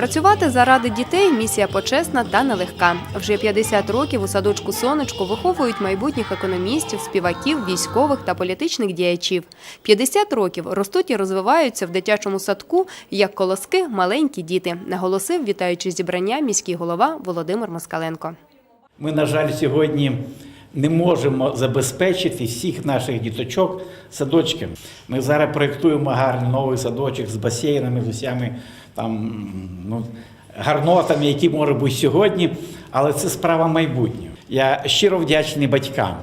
Працювати заради дітей місія почесна та нелегка. Вже 50 років у садочку сонечко виховують майбутніх економістів, співаків, військових та політичних діячів. 50 років ростуть і розвиваються в дитячому садку як колоски маленькі діти, наголосив, вітаючи зібрання міський голова Володимир Москаленко. Ми, на жаль, сьогодні не можемо забезпечити всіх наших діточок садочками. Ми зараз проєктуємо гарний новий садочок з басейнами, з усіми там ну, гарнотами, які можуть бути сьогодні, але це справа майбутнього. Я щиро вдячний батькам,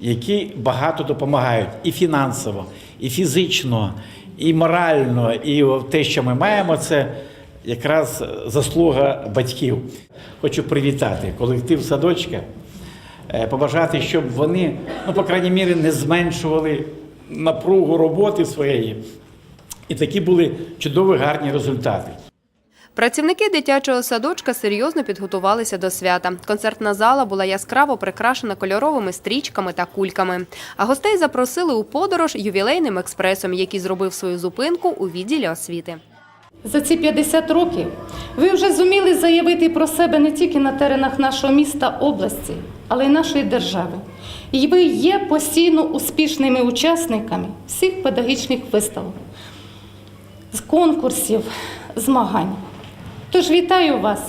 які багато допомагають і фінансово, і фізично, і морально, і те, що ми маємо, це якраз заслуга батьків. Хочу привітати колектив садочка, побажати, щоб вони, ну, по крайній мірі, не зменшували напругу роботи своєї. І такі були чудові гарні результати. Працівники дитячого садочка серйозно підготувалися до свята. Концертна зала була яскраво прикрашена кольоровими стрічками та кульками. А гостей запросили у подорож ювілейним експресом, який зробив свою зупинку у відділі освіти. За ці 50 років ви вже зуміли заявити про себе не тільки на теренах нашого міста, області, але й нашої держави. І ви є постійно успішними учасниками всіх педагогічних виставок, з конкурсів, змагань. Тож вітаю вас,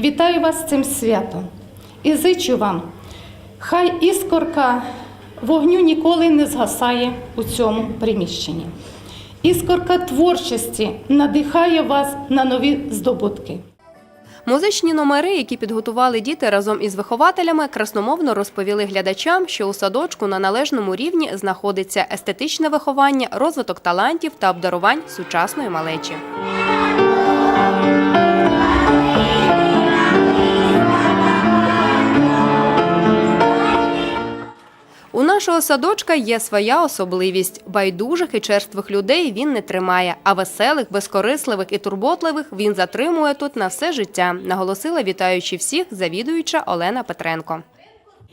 вітаю вас з цим святом і зичу вам, хай іскорка вогню ніколи не згасає у цьому приміщенні. Іскорка творчості надихає вас на нові здобутки. Музичні номери, які підготували діти разом із вихователями, красномовно розповіли глядачам, що у садочку на належному рівні знаходиться естетичне виховання, розвиток талантів та обдарувань сучасної малечі. Нашого садочка є своя особливість. Байдужих і черствих людей він не тримає, а веселих, безкорисливих і турботливих він затримує тут на все життя, наголосила вітаючи всіх завідуюча Олена Петренко.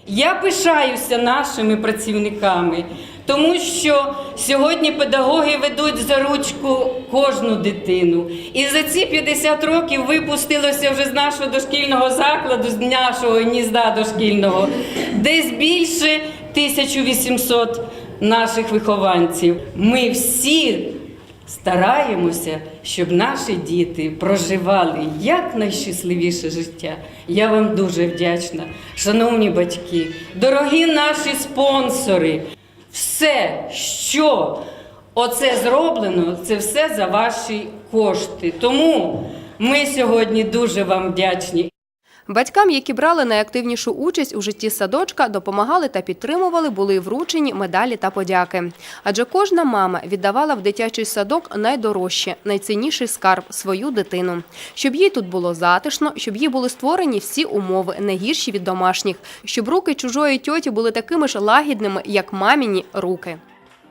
Я пишаюся нашими працівниками, тому що сьогодні педагоги ведуть за ручку кожну дитину. І за ці 50 років випустилося вже з нашого дошкільного закладу, з нашого гнізда дошкільного, десь більше 1800 наших вихованців. Ми всі стараємося, щоб наші діти проживали якнайщасливіше життя. Я вам дуже вдячна, шановні батьки, дорогі наші спонсори. Все, що оце зроблено, це все за ваші кошти. Тому ми сьогодні дуже вам вдячні. Батькам, які брали найактивнішу участь у житті садочка, допомагали та підтримували, були вручені медалі та подяки. Адже кожна мама віддавала в дитячий садок найдорожче, найцінніший скарб свою дитину, щоб їй тут було затишно, щоб їй були створені всі умови, не гірші від домашніх, щоб руки чужої тьоті були такими ж лагідними, як маміні руки.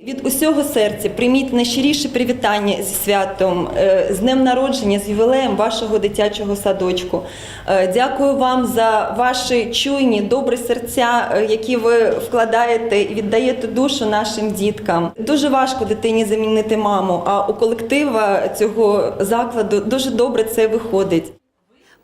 Від усього серця прийміть найщиріше привітання зі святом, е, з днем народження, з ювілеєм вашого дитячого садочку. Е, Дякую вам за ваші чуйні, добрі серця, е, які ви вкладаєте і віддаєте душу нашим діткам. Дуже важко дитині замінити маму, а у колектива цього закладу дуже добре це виходить.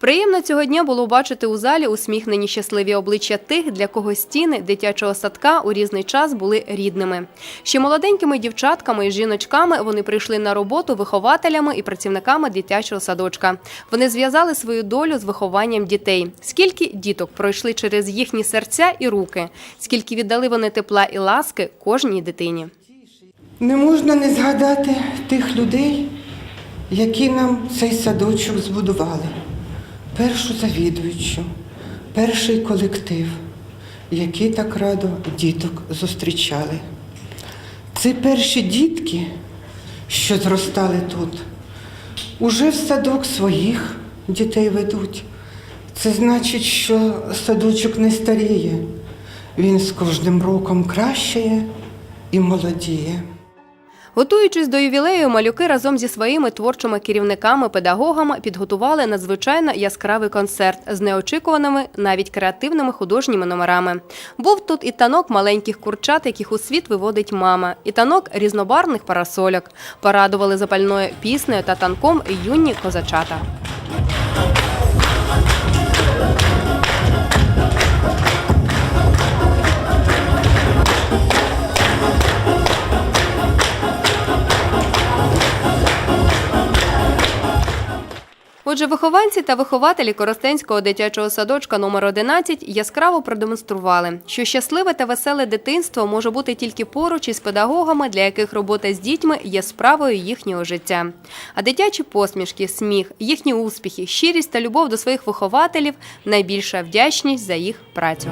Приємно цього дня було бачити у залі усміхнені щасливі обличчя тих, для кого стіни дитячого садка у різний час були рідними. Ще молоденькими дівчатками і жіночками вони прийшли на роботу вихователями і працівниками дитячого садочка. Вони зв'язали свою долю з вихованням дітей. Скільки діток пройшли через їхні серця і руки, скільки віддали вони тепла і ласки кожній дитині. Не можна не згадати тих людей, які нам цей садочок збудували. Першу завідуючу, перший колектив, які так радо діток зустрічали. Ці перші дітки, що зростали тут, уже в садок своїх дітей ведуть. Це значить, що садочок не старіє, він з кожним роком кращає і молодіє. Готуючись до ювілею, малюки разом зі своїми творчими керівниками, педагогами підготували надзвичайно яскравий концерт з неочікуваними, навіть креативними художніми номерами. Був тут і танок маленьких курчат, яких у світ виводить мама, і танок різнобарвних парасольок. Порадували запальною піснею та танком юні козачата. Отже, вихованці та вихователі Коростенського дитячого садочка номер 11 яскраво продемонстрували, що щасливе та веселе дитинство може бути тільки поруч із педагогами, для яких робота з дітьми є справою їхнього життя. А дитячі посмішки, сміх, їхні успіхи, щирість та любов до своїх вихователів найбільша вдячність за їх працю.